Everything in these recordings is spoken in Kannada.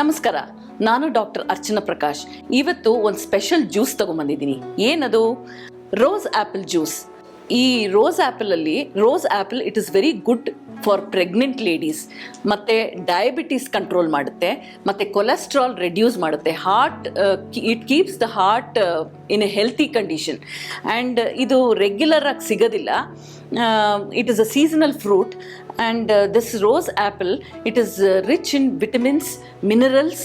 ನಮಸ್ಕಾರ, ನಾನು ಡಾಕ್ಟರ್ ಅರ್ಚನಾ ಪ್ರಕಾಶ್. ಇವತ್ತು ಒಂದು ಸ್ಪೆಷಲ್ ಜ್ಯೂಸ್ ತಗೊಂಡ್ಬಂದಿದ್ದೀನಿ ಏನದು? Rose apple juice. ಈ ರೋಸ್ ಆಪಲ್ ಅಲ್ಲಿ rose apple it is very good for pregnant ladies. ಮತ್ತೆ ಡಯಾಬಿಟೀಸ್ ಕಂಟ್ರೋಲ್ ಮಾಡುತ್ತೆ, ಮತ್ತೆ ಕೊಲೆಸ್ಟ್ರಾಲ್ ರೆಡ್ಯೂಸ್ ಮಾಡುತ್ತೆ. Heart it keeps the heart in a healthy condition. And ಇದು ರೆಗ್ಯುಲರ್ ಆಗಿ ಸಿಗೋದಿಲ್ಲ. It is a seasonal fruit. And this rose apple it is rich in vitamins minerals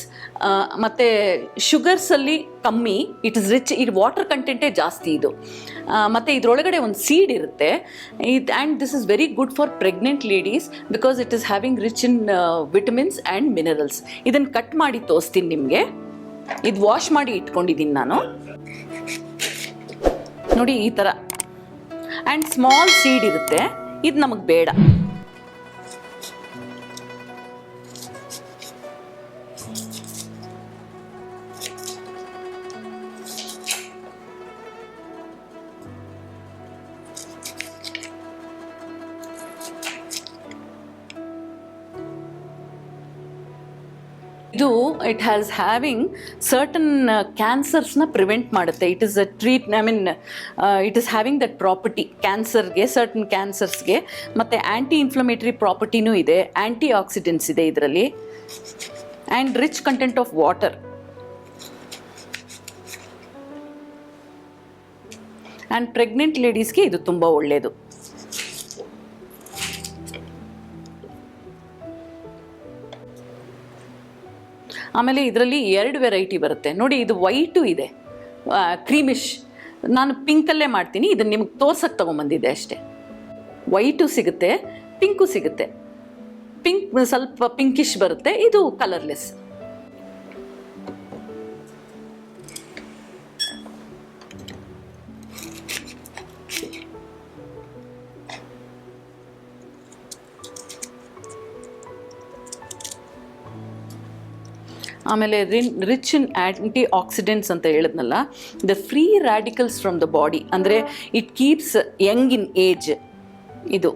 ಮತ್ತು ಶುಗರ್ಸಲ್ಲಿ ಕಮ್ಮಿ ಇಟ್ ಇಸ್ ರಿಚ್ ಇದು ವಾಟರ್ ಕಂಟೆಂಟೇ ಜಾಸ್ತಿ ಇದು. ಮತ್ತು ಇದರೊಳಗಡೆ ಒಂದು ಸೀಡ್ ಇರುತ್ತೆ. ಇದು and this is very good for pregnant ladies because it is having rich in vitamins and minerals ಇದನ್ನು ಕಟ್ ಮಾಡಿ ತೋರಿಸ್ತೀನಿ ನಿಮಗೆ. ಇದು ವಾಶ್ ಮಾಡಿ ಇಟ್ಕೊಂಡಿದ್ದೀನಿ ನಾನು. ನೋಡಿ ಈ ಥರ ಆ್ಯಂಡ್ ಸ್ಮಾಲ್ ಸೀಡ್ ಇರುತ್ತೆ. ಇದು ನಮಗೆ ಬೇಡ. ಇದು ಇಟ್ ಹ್ಯಾಸ್ ಹ್ಯಾವಿಂಗ್ ಸರ್ಟನ್ ಕ್ಯಾನ್ಸರ್ಸ್ನ ಪ್ರಿವೆಂಟ್ ಮಾಡುತ್ತೆ. It is a treat I mean it is having that property ಕ್ಯಾನ್ಸರ್ಗೆ ಸರ್ಟನ್ ಕ್ಯಾನ್ಸರ್ಸ್ಗೆ ಮತ್ತು ಆ್ಯಂಟಿ ಇನ್ಫ್ಲಮೇಟರಿ ಪ್ರಾಪರ್ಟಿನೂ ಇದೆ ಆ್ಯಂಟಿ ಆಕ್ಸಿಡೆಂಟ್ಸ್ ಇದೆ ಇದರಲ್ಲಿ. And rich content of water and pregnant ಲೇಡೀಸ್ಗೆ ಇದು ತುಂಬ ಒಳ್ಳೆಯದು ಆಮೇಲೆ ಇದರಲ್ಲಿ ಎರಡು ವೆರೈಟಿ ಬರುತ್ತೆ. ನೋಡಿ, ಇದು ವೈಟು ಇದೆ. ಕ್ರೀಮಿಶ್ ನಾನು ಪಿಂಕಲ್ಲೇ ಮಾಡ್ತೀನಿ. ಇದನ್ನು ನಿಮ್ಗೆ ತೋರ್ಸಕ್ಕೆ ತೊಗೊಂಬಂದಿದ್ದೆ ಅಷ್ಟೇ. ವೈಟು ಸಿಗುತ್ತೆ ಪಿಂಕು ಸಿಗುತ್ತೆ. ಪಿಂಕ್ ಸ್ವಲ್ಪ ಪಿಂಕಿಶ್ ಬರುತ್ತೆ. ಇದು ಕಲರ್ಲೆಸ್ ಆಮೇಲೆ ರಿನ್ ರಿಚ್ ಇನ್ ಆ್ಯಂಟಿ ಆಕ್ಸಿಡೆಂಟ್ಸ್ ಅಂತ ಹೇಳಿದ್ನಲ್ಲ the free radicals from the body ಅಂದರೆ it keeps young in age ಇದು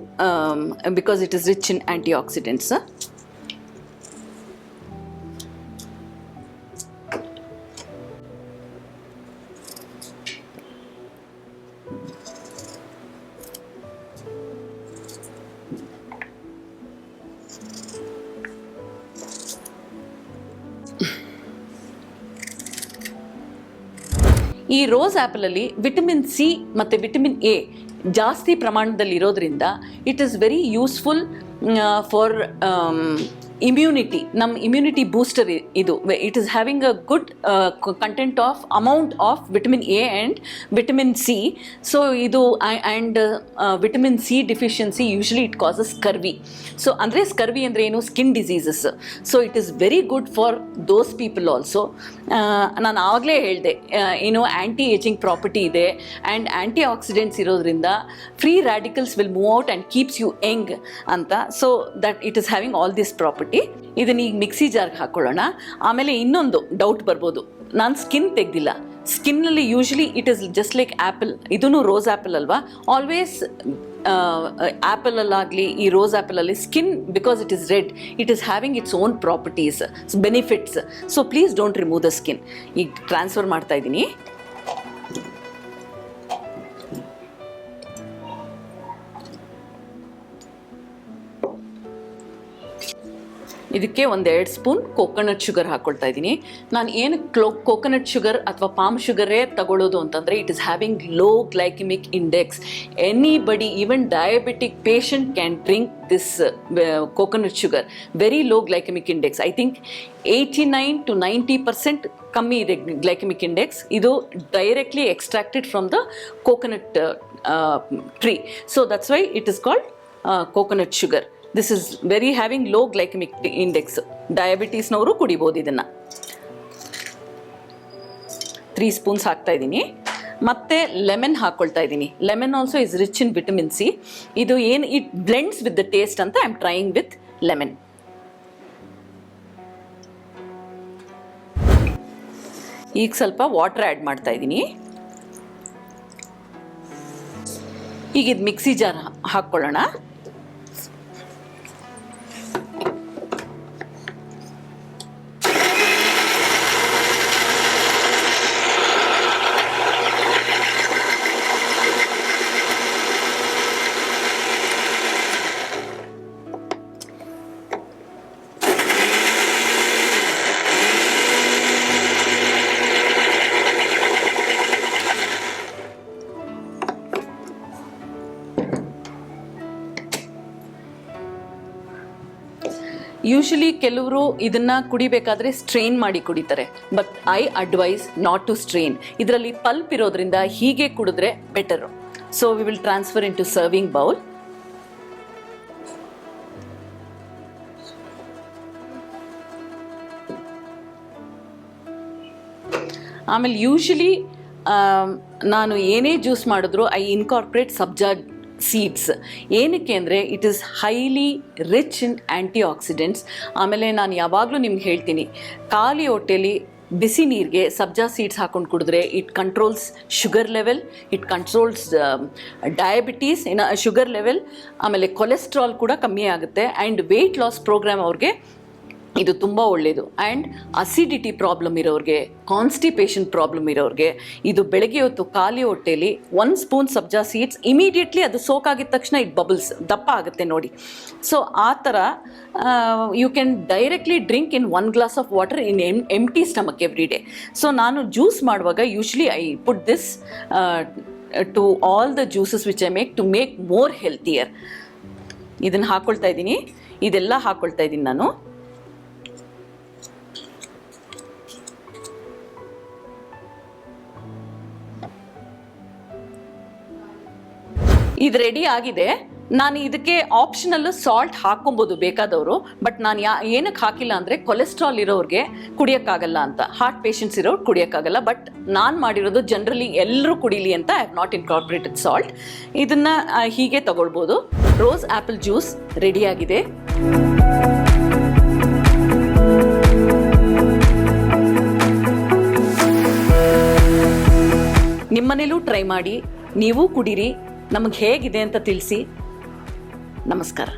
because it is rich in antioxidants ಈ ರೋಸ್ ಆ್ಯಪಲಲ್ಲಿ ವಿಟಮಿನ್ ಸಿ ಮತ್ತು ವಿಟಮಿನ್ ಎ ಜಾಸ್ತಿ ಪ್ರಮಾಣದಲ್ಲಿ ಇರೋದ್ರಿಂದ it is very useful for immunity ನಮ್ಮ ಇಮ್ಯುನಿಟಿ ಬೂಸ್ಟರ್ ಇದು. It is having a good content of amount of vitamin A and vitamin C so ಇದು and vitamin C deficiency usually it causes scurvy so ಅಂದರೆ ಸ್ಕರ್ವಿ ಅಂದರೆ ಏನು? Skin diseases so it is very good for those people also ನಾನು ಆವಾಗಲೇ ಹೇಳಿದೆ ಏನು ಆ್ಯಂಟಿ ಏಜಿಂಗ್ ಪ್ರಾಪರ್ಟಿ ಇದೆ. ಆ್ಯಂಡ್ ಆ್ಯಂಟಿ ಆಕ್ಸಿಡೆಂಟ್ಸ್ ಇರೋದ್ರಿಂದ free radicals will move out and keeps you young ಅಂತ. So that it is having all this property ಇದನ್ನ ಈಗ ಮಿಕ್ಸಿ ಜಾರ್ಗೆ ಹಾಕೊಳ್ಳೋಣ. ಆಮೇಲೆ ಇನ್ನೊಂದು ಡೌಟ್ ಬರ್ಬೋದು. ನಾನು ಸ್ಕಿನ್ ತೆಗ್ದಿಲ್ಲ. ಸ್ಕಿನ್ನಲ್ಲಿ usually it is just like apple ಇದೂ ರೋಸ್ ಆ್ಯಪಲ್ ಅಲ್ವಾ? ಆಲ್ವೇಸ್ ಆ್ಯಪಲಲ್ಲಾಗಲಿ ಈ rose ಆ್ಯಪಲಲ್ಲಿ skin because it is red it is having its own properties benefits so please don't remove the skin ಈಗ ಟ್ರಾನ್ಸ್ಫರ್ ಮಾಡ್ತಾ ಇದ್ದೀನಿ. ಇದಕ್ಕೆ ಒಂದೆರಡು ಸ್ಪೂನ್ ಕೋಕೋನಟ್ ಶುಗರ್ ಹಾಕ್ಕೊಳ್ತಾ ಇದ್ದೀನಿ. ನಾನು ಏನು ಕ್ಲೋ ಕೋಕೋನಟ್ ಶುಗರ್ ಅಥವಾ ಪಾಮ್ ಶುಗರೇ ತಗೊಳ್ಳೋದು ಅಂತಂದರೆ it is having low glycemic index anybody even diabetic patient can drink this coconut sugar very low glycemic index I think eighty nine to ninety percent ಕಮ್ಮಿ ಇದೆ ಗ್ಲೈಕೆಮಿಕ್ ಇಂಡೆಕ್ಸ್ ಇದು directly extracted from the coconut tree so that's why it is called coconut sugar this is very having low glycemic index ಡಯಾಬಿಟೀಸ್ನವರು ಕುಡಿಬೋದು ಇದನ್ನು. ತ್ರೀ ಸ್ಪೂನ್ಸ್ ಹಾಕ್ತಾ ಇದ್ದೀನಿ ಮತ್ತು ಲೆಮನ್ ಹಾಕ್ಕೊಳ್ತಾ ಇದ್ದೀನಿ lemon also is rich in vitamin C ಇದು ಏನು it blends with the taste ಅಂತ I am trying with lemon ಈಗ ಸ್ವಲ್ಪ ವಾಟರ್ ಆ್ಯಡ್ ಮಾಡ್ತಾ ಇದ್ದೀನಿ ಈಗ ಇದು ಮಿಕ್ಸಿ ಜಾರ್ ಹಾಕ್ಕೊಳ್ಳೋಣ. ಯೂಶಲಿ ಕೆಲವರು ಇದನ್ನ ಕುಡಿಬೇಕಾದ್ರೆ ಸ್ಟ್ರೈನ್ ಮಾಡಿ ಕುಡಿತಾರೆ. But I advise not to strain ಇದರಲ್ಲಿ ಪಲ್ಪ್ ಇರೋದ್ರಿಂದ ಹೀಗೆ ಕುಡಿದ್ರೆ better so we will transfer in to serving bowl ಆಮೇಲೆ ಯೂಶಲಿ ನಾನು ಏನೇ ಜ್ಯೂಸ್ ಮಾಡಿದ್ರು ಐ ಇನ್ಕಾರ್ಪೊರೇಟ್ ಸಬ್ಜಾ ಸೀಡ್ಸ್ ಏನಕ್ಕೆ ಅಂದರೆ it is highly rich in antioxidants ಆಮೇಲೆ ನಾನು ಯಾವಾಗಲೂ ನಿಮ್ಗೆ ಹೇಳ್ತೀನಿ, ಖಾಲಿ ಹೊಟ್ಟೆಲಿ ಬಿಸಿ ನೀರಿಗೆ ಸಬ್ಜಾ ಸೀಡ್ಸ್ ಹಾಕೊಂಡು ಕುಡಿದ್ರೆ it controls sugar level it controls diabetes ಇನ್ನು ಶುಗರ್ ಲೆವೆಲ್ ಆಮೇಲೆ ಕೊಲೆಸ್ಟ್ರಾಲ್ ಕೂಡ ಕಮ್ಮಿ ಆಗುತ್ತೆ. ಆ್ಯಂಡ್ ವೆಯ್ಟ್ ಲಾಸ್ ಪ್ರೋಗ್ರಾಮ್ ಅವ್ರಿಗೆ ಇದು ತುಂಬ ಒಳ್ಳೆಯದು ಆ್ಯಂಡ್ ಅಸಿಡಿಟಿ ಪ್ರಾಬ್ಲಮ್ ಇರೋರಿಗೆ ಕಾನ್ಸ್ಟಿಪೇಷನ್ ಪ್ರಾಬ್ಲಮ್ ಇರೋರಿಗೆ, ಇದು ಬೆಳಗ್ಗೆ ಹೊತ್ತು ಖಾಲಿ ಹೊಟ್ಟೆಲಿ ಒನ್ ಸ್ಪೂನ್ ಸಬ್ಜಾ ಸೀಡ್ಸ್ ಇಮಿಡಿಯೇಟ್ಲಿ ಅದು ಸೋಕಾಗಿದ ತಕ್ಷಣ ಇದು ಬಬಲ್ಸ್ ದಪ್ಪ ಆಗುತ್ತೆ ನೋಡಿ. ಸೊ ಆ ಥರ you can directly drink in one glass of water in M empty stomach every day so ನಾನು ಜ್ಯೂಸ್ ಮಾಡುವಾಗ usually I put this to all the juices which I make to make more healthier ಇದನ್ನು ಹಾಕ್ಕೊಳ್ತಾ ಇದ್ದೀನಿ. ಇದೆಲ್ಲ ಹಾಕ್ಕೊಳ್ತಾ ಇದ್ದೀನಿ ನಾನು. ಇದು ರೆಡಿ ಆಗಿದೆ. ನಾನು ಇದಕ್ಕೆ ಆಪ್ಷನಲ್ಲು ಸಾಲ್ಟ್ ಹಾಕೊಬೋದು ಬೇಕಾದವರು ಬಟ್ ನಾನು ಯಾ ಏನಕ್ಕೆ ಹಾಕಿಲ್ಲ ಅಂದರೆ ಕೊಲೆಸ್ಟ್ರಾಲ್ ಇರೋರಿಗೆ ಕುಡಿಯೋಕ್ಕಾಗಲ್ಲ ಅಂತ. ಹಾರ್ಟ್ ಪೇಷಂಟ್ಸ್ ಇರೋರು ಕುಡಿಯೋಕ್ಕಾಗಲ್ಲ ಬಟ್ ನಾನು ಮಾಡಿರೋದು ಜನರಲಿ ಎಲ್ಲರೂ ಕುಡೀಲಿ ಅಂತ I have not incorporated salt ಇದನ್ನು ಹೀಗೆ ತಗೊಳ್ಬೋದು. ರೋಸ್ ಆ್ಯಪಲ್ ಜ್ಯೂಸ್ ರೆಡಿಯಾಗಿದೆ ನಿಮ್ಮನೇಲೂ ಟ್ರೈ ಮಾಡಿ, ನೀವು ಕುಡೀರಿ. ನಮಗೆ ಹೇಗಿದೆ ಅಂತ ತಿಳಿಸಿ. ನಮಸ್ಕಾರ.